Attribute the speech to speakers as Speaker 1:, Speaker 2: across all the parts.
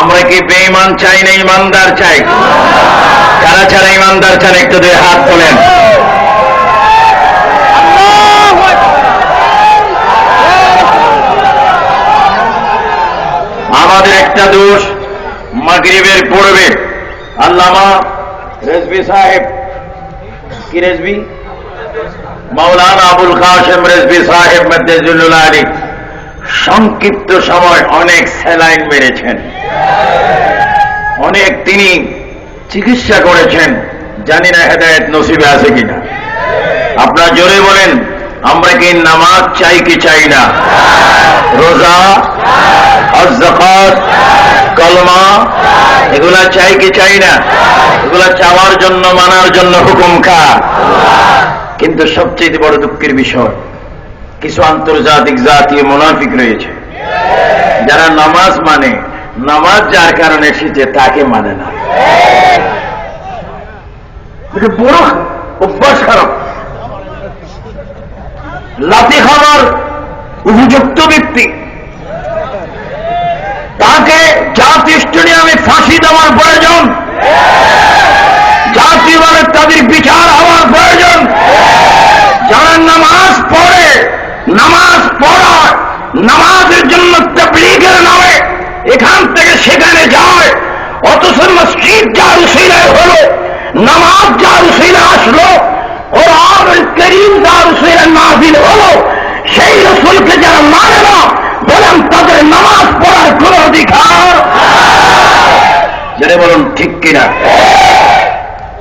Speaker 1: আমরা কি বেঈমান চাই না ইমানদার চাই? কারা ছাড়া ইমানদার চান? একটু দুই হাত তোলেন। আমাদের একটা দোষ, মাগরিবের পূর্বে। আল্লামা রেজবি সাহেব। কি রেজবি মৌলানা আবুল কাসেম রেজবি সাহেব মদ্দেজুল্লাহ আলী। সংক্ষিপ্ত সময় অনেক স্যালাইন মেরেছেন। অনেক তিনি চিকিৎসা করেছেন। জানি না হেদায়ত নসিবে আছে কিনা। আপনার জোরে বলেন, আমরা কি নামাজ চাই কি চাই না? রোজা কলমা, এগুলা চাই কি চাই না? এগুলা চাওয়ার জন্য, মানার জন্য হুকুম খা। কিন্তু সবচেয়ে বড় দুঃখের বিষয় কিছু আন্তর্জাতিক জাতীয় মুনাফিক রয়েছে। যারা নামাজ মানে নামাজ যার কারণে এসেছে তাকে মানে না। বড় অভ্যাস খারাপ। লাথি খাবার উপযুক্ত ব্যক্তি, তাকে জাতীয় স্টেডিয়ামে ফাঁসি দেওয়ার প্রয়োজন। জাতীয়ভাবে তাদের বিচার হওয়ার প্রয়োজন। যারা নামাজ পড়ে নামাজ পড়ায় নামাজের জন্য তবলিগের নামে এখান থেকে সেখানে যায়। অথচ মসজিদ যার উসিলায় হলো, নামাজ যার উসিলায় আসলো কোরআন করিম যার উসিলায় নাজিল হলো, সেই রসুলকে যারা মানে না, বলেন তাদের নামাজ পড়ার কোন অধিকার বলুন, ঠিক কিনা?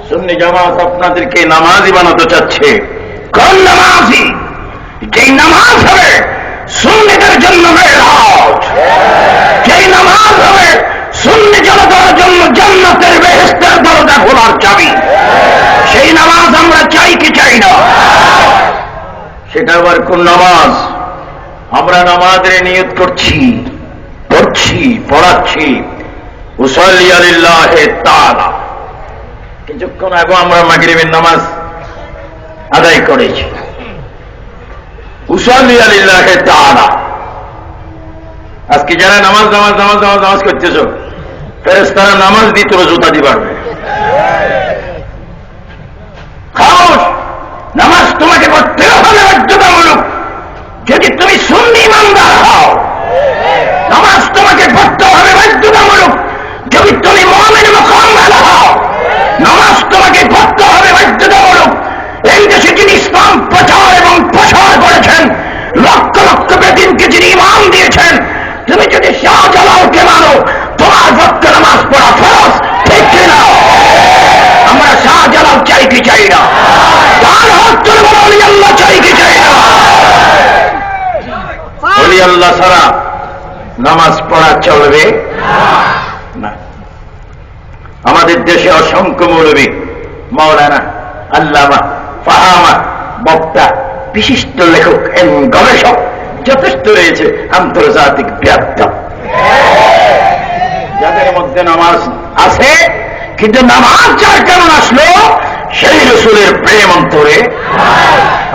Speaker 1: সুন্নি জামাত আপনাদেরকে নামাজি বানাতে চাচ্ছে। কোন নামাজি? যেই নামাজ হবে, সুন্নিদের জন্য মেরাজ যেই নামাজ হবে, সুন্নি জনতার জন্য জান্নাতের বেহেস্তের দরজা খোলার চাবি। সেই নামাজ আমরা চাই কি চাই না? সেটা আবার কোন নামাজ? আমরা নামাজের নিয়ত করছি, পড়ছি, পড়াচ্ছি। তাআলা। কিছুক্ষণ আগে আমরা মাগরিবের নামাজ আদায় করেছি। আজকে যারা নামাজ নামাজ নামাজ নামাজ নামাজ করতেছ ফেরেস তারা নামাজ জুতা পারবে। নামাজ তোমাকে করতে হবে যদি তুমি সুন্নি ইমানদার হও, নামাজ তোমাকে পড়তে হবে, বাধ্যতামূলক। যদি তুমি মহামের হও, নামাজ তোমাকে পড়তে হবে, বাধ্যতামূলক। এই দেশে যিনি ইসলাম প্রচার এবং প্রসার করেছেন লক্ষ লক্ষ বেদিনকে যিনি ইমাম দিয়েছেন তুমি যদি শাহজালালকে মানো তোমার পক্ষে নামাজ পড়া ফরজ ঠিক কিনা আমরা শাহজালাল চাই কি চাই না তার হাত তুলে বলো অলি আল্লাহ চাই কি চাই না অলি আল্লাহ ছাড়া নামাজ পড়া চলবে? না। আমাদের দেশে অসংখ্য মৌলবী মৌলানা আল্লামা, ফাহামা, বক্তা, বিশিষ্ট লেখক এবং গবেষক যথেষ্ট রয়েছে আন্তর্জাতিক ব্যাপ্ত যাদের মধ্যে নামাজ আছে, কিন্তু নামাজ যার কারণ আসলো, সেই রসুলের প্রেম অন্তরে।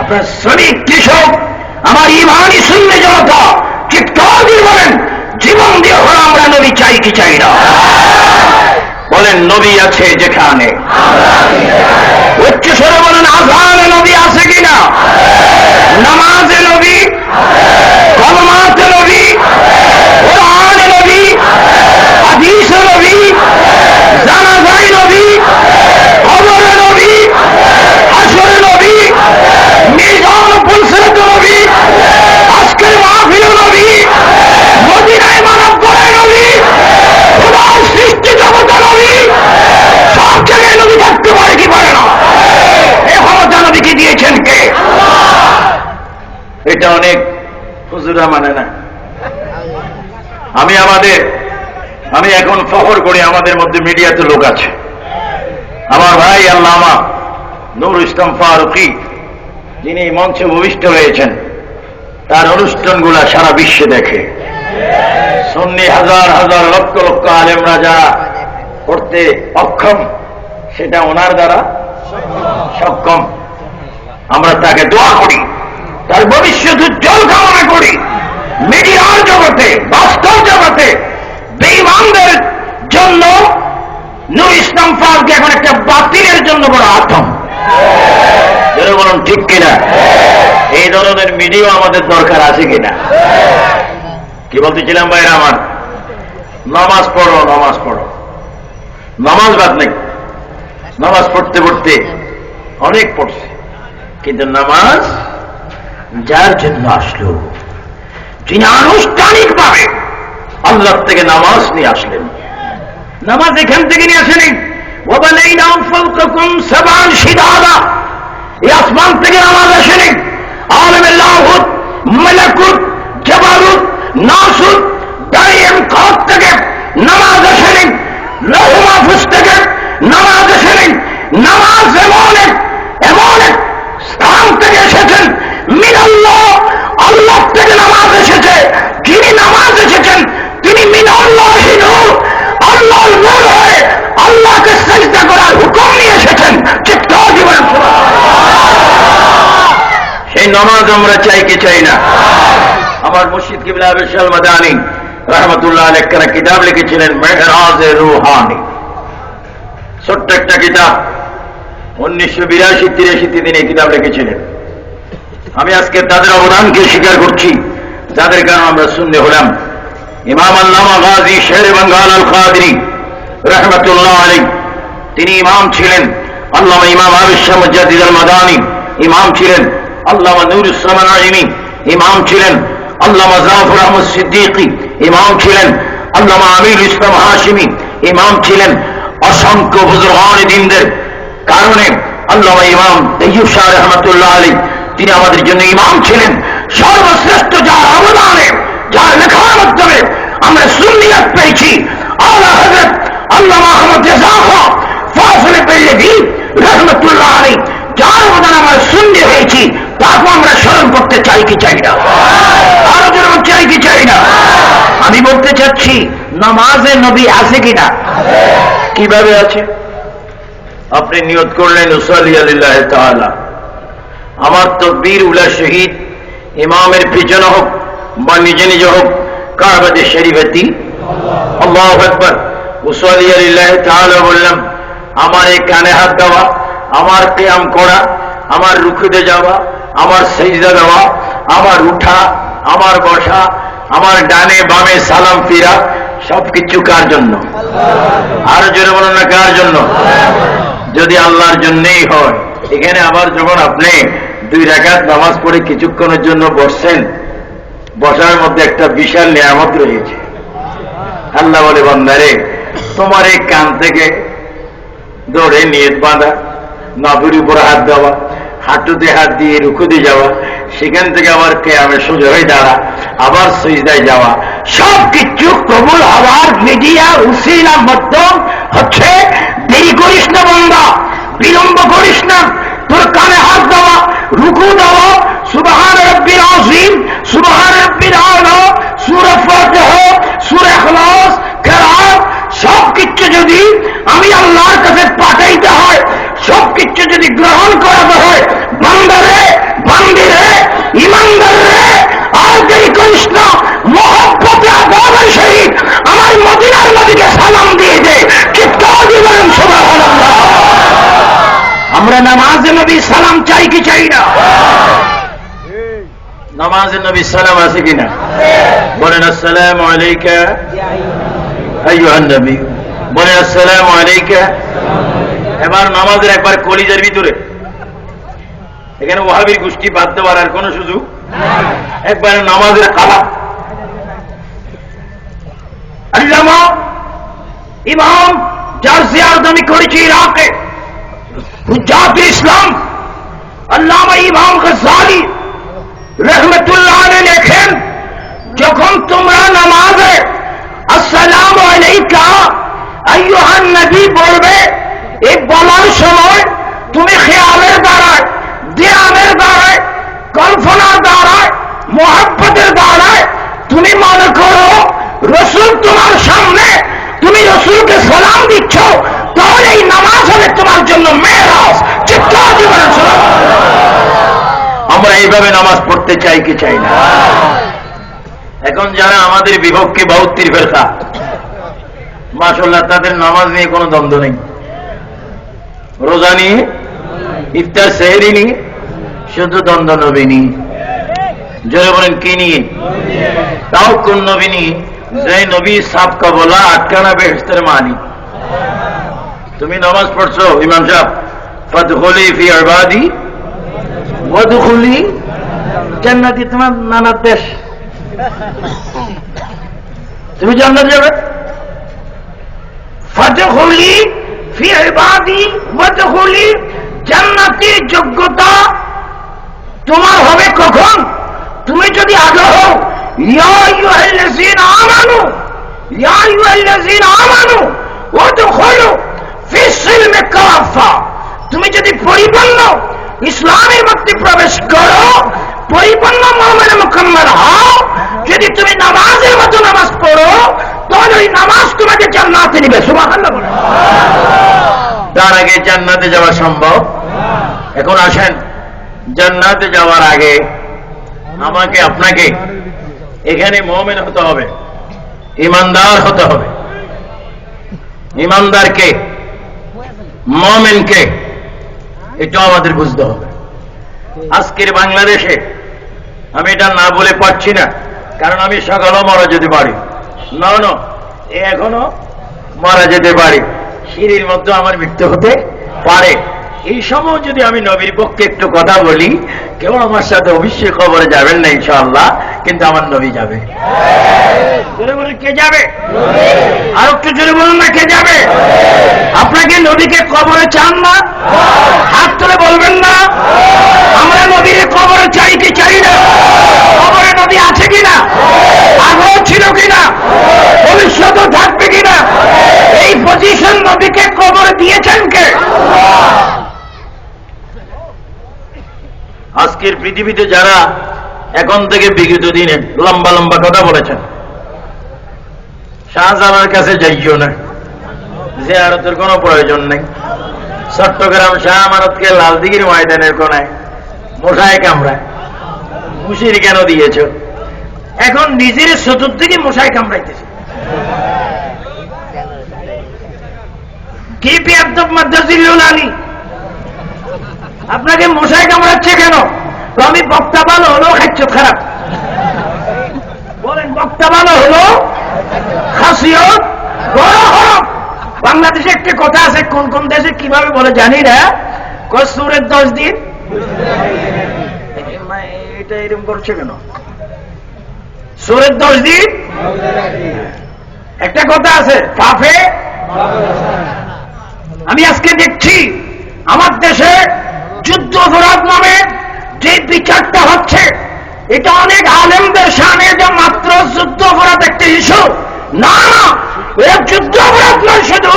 Speaker 1: আপনার শ্রমিক কৃষক, আমার ইমানই শূন্য জনতা, চিৎকার দিয়ে বলেন জীবন দিয়ে হলো আমরা নবী চাই কি চাই না? বলেন, নবী আছে যেখানে। উচ্চ স্বরে বলেন, আজানে নবী আছে কিনা? নামাজে নবী কলমাতে নবী কোরআনে নবী হাদিসে নবী জানাজাই নবী খবরে নবী হাসরে নবী মিজান পুলসেত নবী আজকের মাহফিল নবী মদিনায় মানব করে নবী খোদার সৃষ্টি জগতে নবী সব জায়গায় নবী থাকতে পারে কি পারে না এ ক্ষমতা নবীকে দিয়েছেন কে এটা অনেক হুজুরা মানে না। আমি আমাদের, আমি এখন ফখর করি আমাদের মধ্যে মিডিয়াতে লোক আছে। আমার ভাই আল্লামা নুর ইসলাম ফারুকি, যিনি মঞ্চে ভূমিষ্ঠ হয়েছেন, তার অনুষ্ঠানগুলা সারা বিশ্বে দেখে। সন্নি হাজার হাজার লক্ষ লক্ষ আলেমরা যারা করতে অক্ষম, সেটা ওনার দ্বারা সক্ষম। আমরা তাকে দোয়া করি, তার ভবিষ্যৎ জগতে বাস্তব জগতে বেইমানদের নূর ইসলাম ফারুক এখন একটা বাতিলের জন্য বড় আতম বলুন, ঠিক কিনা? এই ধরনের মিডিয়া আমাদের দরকার আছে কিনা? কি বলতেছিলাম ভাইরা আমার? নামাজ পড়ো নামাজ পড়ো। নামাজ বাদ নেই। নামাজ পড়তে পড়তে অনেক পড়ছে। কিন্তু নামাজ যার জন্য আসলো? তিনি আনুষ্ঠানিকভাবে আল্লাহ থেকে নামাজ নিয়ে আসলেন। নামাজ এখান থেকে নিয়ে আসেনি। ওবালেই নাম ফলকুম সাবান সিদাদা এই আসমান থেকে নামাজ আসেনি। আলমুদ মালাকুত জবারুত নাসুদ দাইম খত থেকে নামাজ আসেনি। লহু মাহফুজ থেকে নামাজ আসেনি। নামাজ এমন এক নামাজ আমরা চাই কি চাই না? আমার মুর্শিদ কিবলা বিশাল মাদানি রহমতুল্লাহ একটা কিতাব লিখেছিলেন, মেহরাজ রুহানি। ছোট্ট একটা কিতাব, উনিশশো বিরাশি তিরাশিতে তিনি এই কিতাব লিখেছিলেন। আমি আজকে তাদের অবদানকে স্বীকার করছি, যাদের কারণে আমরা শুনতে হলাম। ইমাম আল্লামা গাজী শের বাঙ্গাল আল খাদি রহমতুল্লাহ আলী তিনি ইমাম ছিলেন। আল্লামা ইমাম আবিশ্বা মুজাদ্দিদ আল মাদানি ইমাম ছিলেন। আল্লামা নুর ইসলাম নাইমি ইমাম ছিলেন। আল্লামা জাফর আহমদ সিদ্দিকী, ইমাম ছিলেন। আল্লামা আমির ইসলাম হাশিমি, ইমাম ছিলেন। অসংখ্য বুজুর্গান দিনদের কারণে আল্লামা ইমাম তৈয়ুব শাহ রহমতুল্লাহ আলী তিনি আমাদের জন্য ইমাম ছিলেন। সর্বশ্রেষ্ঠ যার অবদানে, যার লেখার মাধ্যমে আমরা সুন্নিয়াত পেয়েছি। আল্লাহ হজরত আল্লাহ মাহমুদ রেজাফা ফাসলে পেল্লেভি রহমতুল্লাহ আলী যার অবদান আমরা সুন্নি হয়েছি। তাকে আমরা স্মরণ করতে চাই কি চাই না? আরও যেন চাই কি চাই না? আমি বলতে চাচ্ছি, নামাজে নবী আছে কিনা? কীভাবে আছে? আপনি নিয়ত করলেন উসালি আলিল্লাহ তাআলা। আমার তকবীর উলা শহীদ, ইমামের পিছনে হোক বা নিজে নিজে হোক কারবাদে শরীফেতি আল্লাহ উসালি আলিল্লাহ তাআলা বললাম, আমার এই কানে হাত দেওয়া, আমার প্যায়াম করা, আমার রুখুতে যাওয়া আমার সেজদা দেওয়া, আমার উঠা, আমার বসা, আমার ডানে বামে সালাম ফিরা, সবকিছু কার জন্য? আরও জোরে বলুন না, কার জন্য? যদি আল্লাহর জন্যই হয়। এখানে আবার যখন আপনি দুই রাকাত নামাজ পড়ে কিছুক্ষণের জন্য বসছেন, বসার মধ্যে একটা বিশাল নিয়ামত রয়েছে। আল্লাহ বলে, বন্দারে, তোমার এই কান থেকে দৌড়ে নিয়ত বাঁধা নাভুর উপর হাত দেওয়া হাঁটুতে হাত দিয়ে রুকুতে যাওয়া, সেখান থেকে আবার কেয়ামে সোজা হয়ে দাঁড়া, আবার সইদায় যাওয়া। সব কিছু কবুল হওয়ার মিডিয়া উসিলা, মধ্যম হচ্ছে, দেরি করিস না বন্ধা বিলম্ব করিস না। তোর কানে হাত দেওয়া, রুকু দেওয়া, সুবাহান রব্বির আজিম সুবাহান রব্বির আলো, সুরে ফাতিহ, সুরে খলাস কেরাত সব কিছু যদি আমি আল্লাহর কাছে পাঠাইতে হয় সব কিছু যদি গ্রহণ করাতে আমরা নামাজে নবী সালাম চাই কি চাই না? নামাজে নবী সালাম আছে কিনা বলেন, আসসালামু আলাইকা নবী। বলেন, আসসালামু আলাইকা। এবার নামাজের একবার কলিজার ভিতরে। এখানে ওহাবির গোষ্ঠী বাদ দেওয়ার আর কোন সুযোগ? একবার নামাজের কালাম আল্লামা ইমাম যার জিয়ারত আমি করেছি ইরাকে হুজ্জাত ইসলাম আল্লামা ইমাম গজালি রহমতুল্লাহ আলাইহি লেখেন যখন তোমরা নামাজে আসসালাম আলাইকা আইয়ুহান নবী বলবে এই বলার সময় তুমি খেয়ালের দ্বারায় ধ্যানের দ্বারায় কল্পনার দ্বারায় মহাব্বতের দ্বারায় তুমি মনে করো রসুল তোমার সামনে তুমি রসুলকে সালাম দিচ্ছ তাহলে এই নামাজ হবে তোমার এইভাবে নামাজ পড়তে চাই কি চাই না? এখন যারা আমাদের বিভক্তি বাউত্তির ফেরকা মাসাল্লাহ তাদের নামাজ নিয়ে কোনো দ্বন্দ্ব নেই। রোজা নিয়ে, ইফতার, সেহরি নিয়ে, শুধু দ্বন্দ্ব নবী নিয়ে। জোরে বলেন, কি নিয়ে? তাও কোন নবী নিয়ে? যে নবী সাপ বলা, আটকানা বেহস্তের মানি তুমি নামাজ পড়ছো, ইমাম সাহেব ফতখলি ফি ইবাদি, ওয়াদখুলি জান্নাতি তোমার নানার দেশ তুমি জান্নাত যাবে ফতখলি ফি ইবাদি ওয়াদখুলি জান্নাতি যোগ্যতা তোমার হবে কখন তুমি যদি আগে হও ইয়া আইয়ুহাল্লাযীনা আমানু ইয়া আইয়ুহাল্লাযীনা আমানু ওয়াদখুলু ফি সিলমি কাফা তুমি যদি পরিপূর্ণ ইসলামের মধ্যে প্রবেশ করো পরিপূর্ণ মুমিন মুকাম্মাল হও। যদি তুমি নামাজের মতো নামাজ পড়ো, তাহলে ওই নামাজ তোমাকে জান্নাতে নিবে। সুবহানাল্লাহ তার আগে জান্নাতে যাওয়া সম্ভব? এখন আসেন। জান্নাতে যাওয়ার আগে আমাকে, আপনাকে এখানে মোমেন হতে হবে, ইমানদার হতে হবে। ইমানদারকে, মোমেনকে এটাও আমাদের বুঝতে হবে। আজকের বাংলাদেশে আমি এটা না বলে পারছি না। কারণ আমি সকালও মারা যেতে পারি। না না এখনও মারা যেতে পারি। সিঁড়ির মধ্যে আমার মৃত্যু হতে পারে। এই সময় যদি আমি নবীর পক্ষে একটু কথা বলি, কেউ আমার সাথে অবশ্যই খবরে যাবেন না, ইনশাআল্লাহ, কিন্তু আমার নবী যাবে। কে যাবে? আর একটু জোরে বলুন না, কে যাবে? আপনাকে নবীকে কবরে চান না? হাত তুলে বলবেন না আমরা নবীর কবরে চাই কি চাই না কবরে নবী আছে কিনা আগেও ছিল কিনা? ভবিষ্যতেও থাকবে কিনা? এই পজিশন নবীকে কবরে দিয়েছেন কে? আজকের পৃথিবীতে যারা এখন থেকে বিগত দিনে লম্বা লম্বা কথা বলেছেন শাহজালার কাছে যাইও না। জিয়ারতের কোনো প্রয়োজন নেই। চট্টগ্রাম শাহ আমানতকে লালদিঘির ময়দানের কোনায় মশায় কামড়ায় মুশির কেন দিয়েছ? এখন নিজের চতুর্দিকে মশায় কামড়াইতেছে। কি পিয়াদ্দব মাদ্রাসিল্লুল আলী? আপনাকে মশাই কামড়াচ্ছে কেন? আমি বক্তা ভালো হলো খাচ্ছ, খারাপ। বলেন, বক্তা ভালো হলো খাসিয়ত বাংলাদেশে একটা কথা আছে, কোন কোন দেশে কীভাবে বলে জানি না। কস্তুরের দশ দিন? এটা এরকম করছে কেন? সুরের দশ দিন। একটা কথা আছে কাফে আমি আজকে দেখছি, আমার দেশে যুদ্ধ অপরাধ নামে যে বিচারটা হচ্ছে, এটা অনেক আলেমদের সামনে যে মাত্র যুদ্ধ অপরাধ একটা ইস্যু না যুদ্ধ অপরাধ নয় শুধু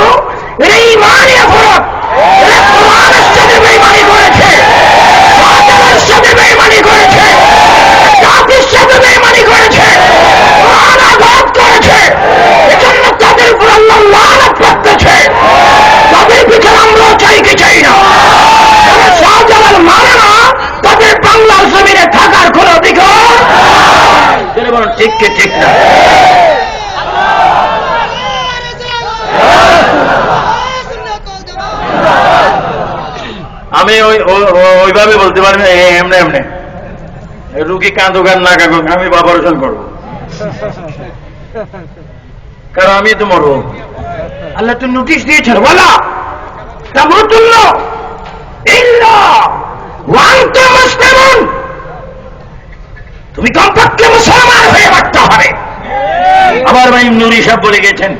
Speaker 1: এরা ইমানি অপরাধ এরা কোরআনের সাথে বেইমানি করেছে সাহাবাদের সাথে বেইমানি করেছে জাতির সাথে বেইমানি করেছে কোরআন আঘাত করেছে এজন্য তাদের উপর আল্লাহ লানত করতেছে তাদের পিছনে আমরাও চাই কি চাই না যারা শাহজালাল মানে না তাদের বাংলার জমিনে থাকার কোন অধিকার ঠিক কে, ঠিক না? আমি ওই ওইভাবে বলতে পারি না এমনে এমনে। রুগী কাঁদুক আর না কাঁদুক, আমি অপারেশন করব। কারণ আমি তো মরবো। আল্লাহ তো নোটিশ দিয়েছেন বলা তুমি কমপক্ষে আবার ভাই নুরি সাহেব বলে গেছেন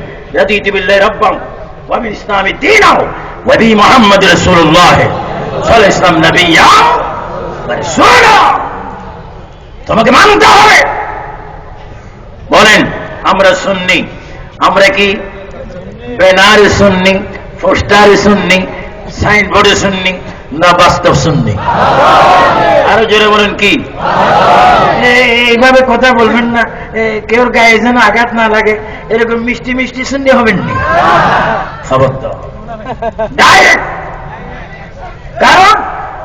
Speaker 1: তোমাকে মানতে হবে। বলেন, আমরা সুন্নি, আমরা কি ব্যানারে শুননি পোস্টারে শুননি সাইনবোর্ডে শুননি না বাস্তব শুননি আরও জোরে বলেন কি? এইভাবে কথা বলবেন না। কেউ গায়ে যেন আঘাত না লাগে এরকম মিষ্টি মিষ্টি শুনলে হবেন না। খবর তো ডাইরেক্ট কারণ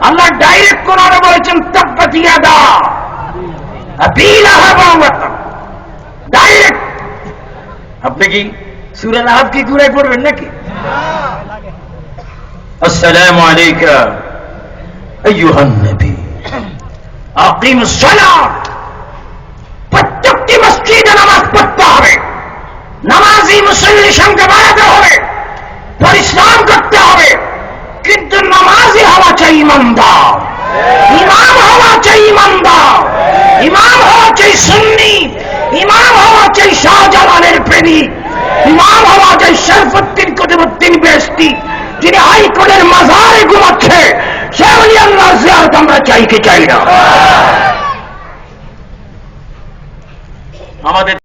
Speaker 1: আল্লাহ ডাইরেক্ট কোরআনে বলেছেন দা আবিলা ডাইরেক্ট আপনি কি
Speaker 2: সুরের হাত কি ঘুরাই পড়বেন নাকি?
Speaker 1: السلام علیکم ایوہ النبی عقیم الصلاة. پتک مسجد نماز پڑھتا ہوئے. نمازی مسلم شنگ بارت ہوئے. پر اسلام کرتا ہوئے. کنت نمازی ہوا چاہیے مندار امام ہوا چاہیے مندار امام ہوا چاہیے سنی. امام ہوا چاہیے شاہ جلال امام ہوا چاہیے شرف الدین قدم الدین بیشتی. যিনি হাইকোর্টের মাঝারে ঘুমাচ্ছে সে উনি আল্লাহর জিয়ারত আমরা চাইতে চাই না। আমাদের